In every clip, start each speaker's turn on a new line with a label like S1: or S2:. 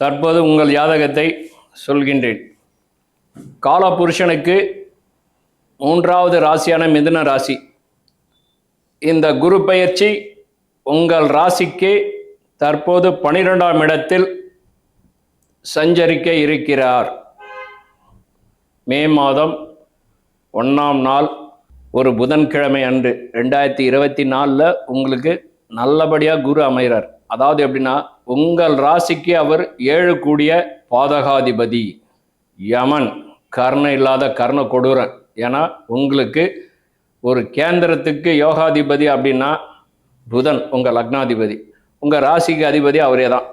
S1: தற்போது உங்கள் ஜாதகத்தை சொல்கின்றேன். காலபுருஷனுக்கு மூன்றாவது ராசியான மிதுன ராசி. இந்த குரு பயிற்சி உங்கள் ராசிக்கு தற்போது பனிரெண்டாம் இடத்தில் சஞ்சரிக்க இருக்கிறார். மே மாதம் ஒன்றாம் நாள் ஒரு புதன்கிழமை அன்று ரெண்டாயிரத்தி இருபத்தி நாலில் உங்களுக்கு நல்லபடியாக குரு அமைகிறார். அதாவது எப்படின்னா உங்கள் ராசிக்கு அவர் ஏழு கூடிய பாதகாதிபதி. யமன் கர்ண இல்லாத கர்ண கொடூரன். ஏன்னா உங்களுக்கு ஒரு கேந்திரத்துக்கு யோகாதிபதி அப்படின்னா புதன் உங்கள் லக்னாதிபதி. உங்கள் ராசிக்கு அதிபதி அவரே தான்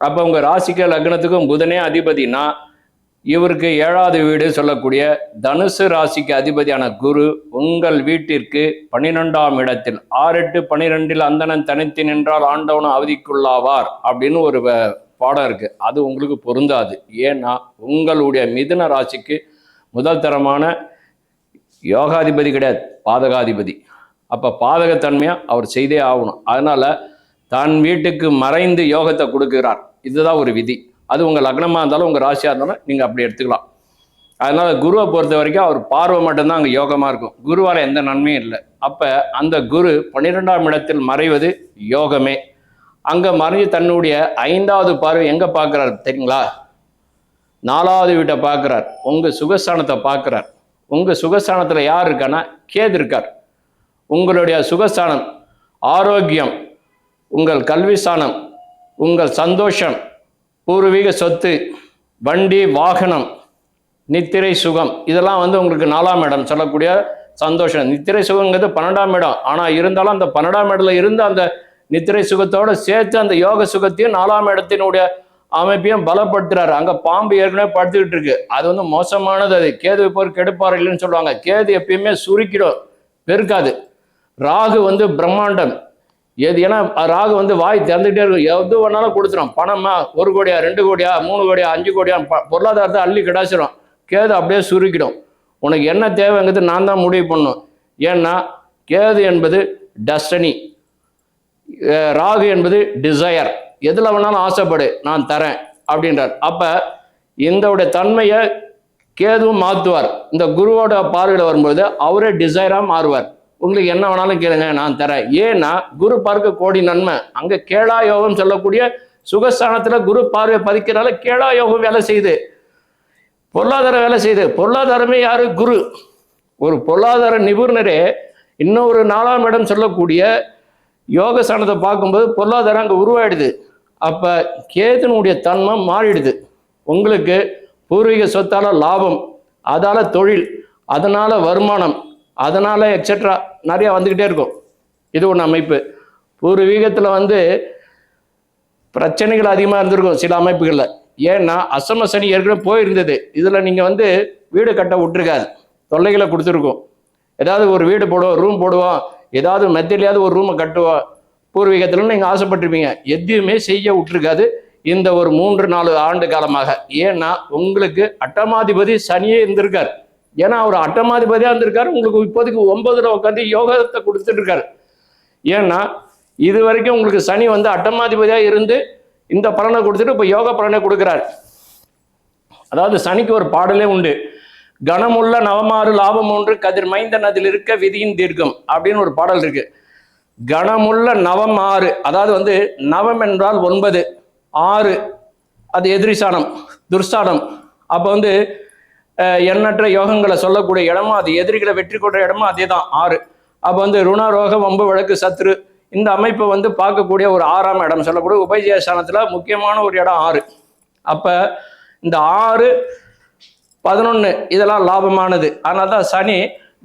S1: அப்போ உங்கள் ராசிக்கு லக்னத்துக்கும் புதனே அதிபதினா இவருக்கு ஏழாவது வீடு சொல்லக்கூடிய தனுசு ராசிக்கு அதிபதியான குரு உங்கள் வீட்டிற்கு பன்னிரெண்டாம் இடத்தில் ஆறு எட்டு பன்னிரெண்டில் அந்தணன் தனித்து நின்றால் ஆண்டவனும் அவதிக்குள்ளாவார் அப்படின்னு ஒரு பாடம் இருக்கு. அது உங்களுக்கு பொருந்தாது. ஏன்னா உங்களுடைய மிதுன ராசிக்கு முதல் தரமான யோகாதிபதி கிடையாது. பாதகாதிபதி. அப்போ பாதகத்தன்மையாக அவர் செய்தே ஆகணும். அதனால தன் வீட்டுக்கு மறைந்து யோகத்தை கொடுக்கிறார். இதுதான் ஒரு விதி. அது உங்கள் லக்னமாக இருந்தாலும் உங்கள் ராசியாக இருந்தாலும் நீங்கள் அப்படி எடுத்துக்கலாம். அதனால் குருவை பொறுத்த வரைக்கும் அவர் பார்வை மட்டும்தான் அங்கே யோகமாக இருக்கும். குருவால் எந்த நன்மையும் இல்லை. அப்போ அந்த குரு பன்னிரெண்டாம் இடத்தில் மறைவது யோகமே. அங்கே மறைஞ்சு தன்னுடைய ஐந்தாவது பார்வை எங்கே பார்க்குறாரு தெரியுங்களா? நாலாவது வீட்டை பார்க்குறார். உங்கள் சுகஸ்தானத்தை பார்க்குறார். உங்கள் சுகஸ்தானத்தில் யார் இருக்கான்னா கேது இருக்கார். உங்களுடைய சுகஸ்தானம் ஆரோக்கியம் உங்கள் கல்வி ஸ்தானம் உங்கள் சந்தோஷம் பூர்வீக சொத்து வண்டி வாகனம் நித்திரை சுகம். இதெல்லாம் வந்து உங்களுக்கு நாலாம் இடம் சொல்லக்கூடிய சந்தோஷம். நித்திரை சுகங்கிறது பன்னெண்டாம் இடம். ஆனால் இருந்தாலும் அந்த பன்னெண்டாம் இடத்துல இருந்து அந்த நித்திரை சுகத்தோடு சேர்த்து அந்த யோக சுகத்தையும் நாலாம் இடத்தினுடைய அமைப்பையும் பலப்படுத்துறாரு. அங்கே பாம்பு ஏற்கனவே படுத்துக்கிட்டு இருக்கு. அது வந்து மோசமானது. அது கேது போர் கெடுப்பார் இல்லைன்னு சொல்லுவாங்க. கேது எப்பயுமே சுருக்கிடும். பெருக்காது ராகு வந்து பிரம்மாண்டம். எது ஏன்னா ராகு வந்து வாய் திறந்துகிட்டே இருக்கும். எது வேணாலும் கொடுத்துரும். பணமா ஒரு கோடியா ரெண்டு கோடியா மூணு கோடியா அஞ்சு கோடியா ப- பொருளாதாரத்தை அள்ளி கிடாச்சிரும். கேது அப்படியே சுருக்கிடும். உனக்கு என்ன தேவைங்கிறது நான் தான் முடிவு பண்ணும் ஏன்னா கேது என்பது டஸ்டனி ராகு என்பது டிசையர் எதில் வேணாலும் ஆசைப்படு நான் தரேன் அப்படின்றார். அப்போ இந்தோடைய தன்மையை கேதுவும் மாற்றுவார் இந்த குருவோட பார்வையில் வரும்பொழுது அவரே டிசைராக மாறுவார். உங்களுக்கு என்ன வேணாலும் கேளுங்க நான் தரேன். ஏன்னா குரு பார்க்க கோடி நன்மை. அங்கே கேளா யோகம் சொல்லக்கூடிய சுகஸ்தானத்தில் குரு பார்வை பதிக்கிறனால கேளா யோகம் வேலை செய்யுது. பொருளாதார வேலை செய்யுது. பொருளாதாரமே யாரு? குரு. ஒரு பொருளாதார நிபுணரே இன்னொரு நாலாம் இடம் சொல்லக்கூடிய யோக ஸ்தானத்தை பார்க்கும்போது பொருளாதாரம் அங்கே உருவாயிடுது. அப்போ கேதுனுடைய தன்மை மாறிடுது. உங்களுக்கு பூர்வீக சொத்தால லாபம் அதால தொழில் அதனால வருமானம். அதனால் எக்ஸெட்ரா நிறையா வந்துக்கிட்டே இருக்கும். இது ஒன்று அமைப்பு. பூர்வீகத்தில் வந்து பிரச்சனைகள் அதிகமாக இருந்திருக்கும் சில அமைப்புகளில். ஏன்னா அசம சனி ஏற்கனவே போயிருந்தது. இதில் நீங்கள் வந்து வீடு கட்ட விட்டுருக்காது. தொல்லைகளை கொடுத்துருக்கோம். ஏதாவது ஒரு வீடு போடுவோம் ரூம் போடுவோம் ஏதாவது மெத்தையிலையாவது ஒரு ரூமை கட்டுவோம். பூர்வீகத்தில் நீங்கள் ஆசைப்பட்டிருப்பீங்க. எதுவுமே செய்ய விட்டுருக்காது இந்த ஒரு மூன்று நாலு ஆண்டு காலமாக. ஏன்னா உங்களுக்கு அட்டமாதிபதி சனியே இருந்திருக்கார். ஏன்னா அவர் அட்டமாதிபதியாக இருந்திருக்காரு. உங்களுக்கு இப்போதைக்கு ஒன்பதுல உட்காந்து யோகத்தை கொடுத்துட்டு இருக்காரு. ஏன்னா இது வரைக்கும் உங்களுக்கு சனி வந்து அட்டமாதிபதியாக இருந்து இந்த பலனை கொடுத்துட்டு இப்போ யோக பலனை கொடுக்குறார். அதாவது சனிக்கு ஒரு பாடலே உண்டு. கனமுள்ள நவமாறு லாபம் ஒன்று கதிர் மைந்தன் அதில் இருக்க விதியின் தீர்க்கம் அப்படின்னு ஒரு பாடல் இருக்கு. கணமுள்ள நவம் ஆறு அதாவது வந்து நவம் என்றால் ஒன்பது ஆறு அது எதிரிசானம் துர்சானம் அப்போ வந்து எண்ணற்ற யோகங்களை சொல்லக்கூடிய இடமும் அது எதிரிகளை வெற்றி கொள்ற இடமும் அதே தான் ஆறு. அப்போ வந்து ருணரோக வம்பு வழக்கு சத்ரு இந்த அமைப்பை வந்து பார்க்கக்கூடிய ஒரு ஆறாம் இடம் சொல்லக்கூடிய உபஜயஸ்தானத்தில் முக்கியமான ஒரு இடம் ஆறு. அப்போ இந்த ஆறு பதினொன்று இதெல்லாம் லாபமானது. ஆனால் தான் சனி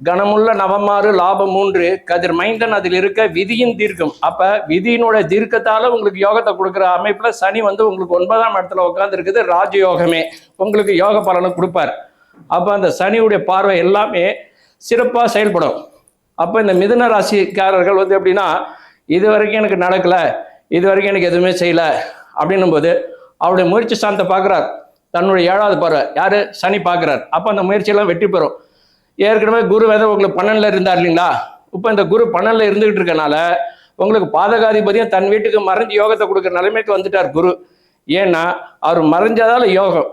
S1: கனமுள்ள நவமாறு லாபம் மூன்று கதிர் மைந்தன் அதில் இருக்க விதியின் தீர்க்கம். அப்போ விதியினோட தீர்க்கத்தால் உங்களுக்கு யோகத்தை கொடுக்குற அமைப்பில் சனி வந்து உங்களுக்கு ஒன்பதாம் இடத்துல உட்காந்துருக்குது ராஜயோகமே. உங்களுக்கு யோக பலனை கொடுப்பார். அப்போ அந்த சனியுடைய பார்வை எல்லாமே சிறப்பாக செயல்படும். அப்போ இந்த மிதுன ராசிக்காரர்கள் வந்து எப்படின்னா இது வரைக்கும் எனக்கு நடக்கலை இது வரைக்கும் எனக்கு எதுவுமே செய்யலை அப்படின்னும் போது அவருடைய முயற்சி சாந்தத்தை பார்க்குறார். தன்னுடைய ஏழாவது பார்வை யார்? சனி பார்க்குறார். அப்போ அந்த முயற்சியெல்லாம் வெற்றி பெறும். ஏற்கனவே குரு வேதம் உங்களுக்கு பன்னெண்டில் இருந்தார் இல்லைங்களா? இப்போ இந்த குரு பன்னெண்டில் இருந்துகிட்டு இருக்கனால உங்களுக்கு பாதகாதிபதியும் தன் வீட்டுக்கு மறைஞ்சு யோகத்தை கொடுக்குற நிலைமைக்கு வந்துட்டார் குரு. ஏன்னா அவர் மறைஞ்சதால யோகம்.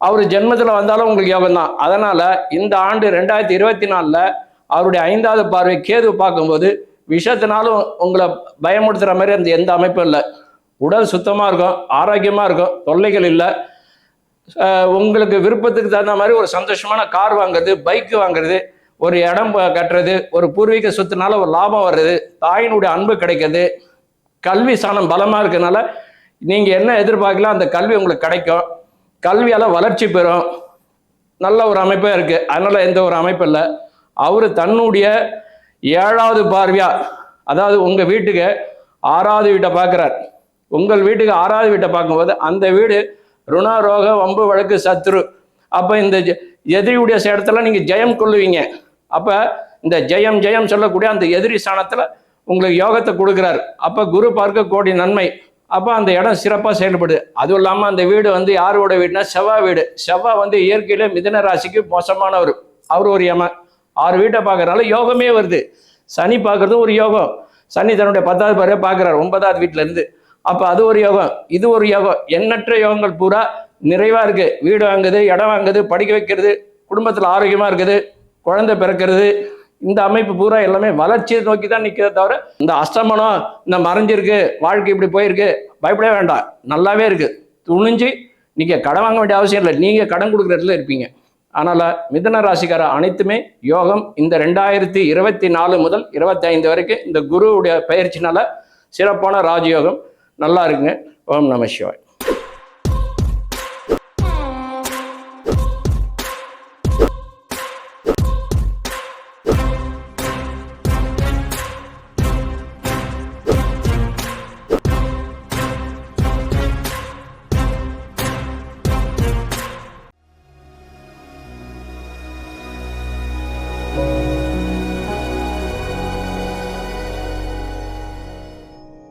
S1: அவர் ஜென்மத்தில் வந்தாலும் உங்களுக்கு யோகம் தான். அதனால் இந்த ஆண்டு ரெண்டாயிரத்தி இருபத்தி நாலில் அவருடைய ஐந்தாவது பார்வை கேது பார்க்கும்போது விஷத்தினாலும் உங்களை பயமுடுத்துகிற மாதிரி அந்த எந்த அமைப்பும் இல்லை. உடல் சுத்தமாக இருக்கும் ஆரோக்கியமாக இருக்கும் தொல்லைகள் இல்லை. உங்களுக்கு விருப்பத்துக்கு தகுந்த மாதிரி ஒரு சந்தோஷமான கார் வாங்குறது பைக்கு வாங்குறது ஒரு இடம் ப- கட்டுறது ஒரு பூர்வீக சொத்துனால ஒரு லாபம் வர்றது தாயினுடைய அன்பு கிடைக்கிறது கல்வி சாணம் பலமாக இருக்கிறதுனால நீங்கள் என்ன எதிர்பார்க்கலாம் அந்த கல்வி உங்களுக்கு கிடைக்கும். கல்வியால் வளர்ச்சி பெறும். நல்ல ஒரு அமைப்பாக இருக்குது அதனால் எந்த ஒரு அமைப்பு இல்லை. அவர் தன்னுடைய ஏழாவது பார்வையா அதாவது உங்கள் வீட்டுக்கு ஆறாவது வீட்டை பார்க்குறார். உங்கள் வீட்டுக்கு ஆறாவது வீட்டை பார்க்கும்போது அந்த வீடு ருணா ரோக வம்பு வழக்கு சத்ரு. அப்போ இந்த ஜெ- எதிரியுடைய இடத்துல நீங்கள் ஜெயம் கொள்ளுவீங்க. அப்போ இந்த ஜெயம் ஜெயம் சொல்லக்கூடிய அந்த எதிரி ஸ்தானத்தில் உங்களுக்கு யோகத்தை கொடுக்குறார். அப்போ குரு பார்க்க கோடி நன்மை. அப்போ அந்த இடம் சிறப்பாக செயல்படுது. அதுவும் இல்லாமல் அந்த வீடு வந்து யாரோட வீடுனா செவ்வாய் வீடு. செவ்வாய் வந்து இயற்கையில மிதன ராசிக்கு மோசமானவர். அவர் ஒரு யம. ஆறு வீட்டை பார்க்கறனால யோகமே வருது. சனி பார்க்கறது ஒரு யோகம். சனி தன்னுடைய பத்தாவது பேரை பார்க்குறாரு ஒன்பதாவது வீட்டிலேருந்து அப்போ அது ஒரு யோகம். இது ஒரு யோகம். எண்ணற்ற யோகங்கள் பூரா நிறைவாக இருக்கு. வீடு வாங்குது இடம் வாங்குது படிக்க வைக்கிறது குடும்பத்தில் ஆரோக்கியமாக இருக்குது குழந்தை பிறக்கிறது இந்த அமைப்பு பூரா எல்லாமே வளர்ச்சியை நோக்கி தான் நிற்கிறத தவிர இந்த அஸ்தமனம் இந்த மறைஞ்சிருக்கு வாழ்க்கை இப்படி போயிருக்கு பயப்படவே வேண்டாம். நல்லாவே இருக்கு. துணிஞ்சு நீங்கள் கடன் வாங்க வேண்டிய அவசியம் இல்லை. நீங்கள் கடன் கொடுக்குற இடத்துல இருப்பீங்க. அதனால் மிதன ராசிக்கார அனைத்துமே யோகம். இந்த ரெண்டாயிரத்தி இருபத்தி நாலு முதல் இருபத்தி ஐந்து வரைக்கும் இந்த குருவுடைய பயிற்சினால சிறப்பான ராஜயோகம். நல்லா இருக்குங்க. ஓம் நம சிவாய்.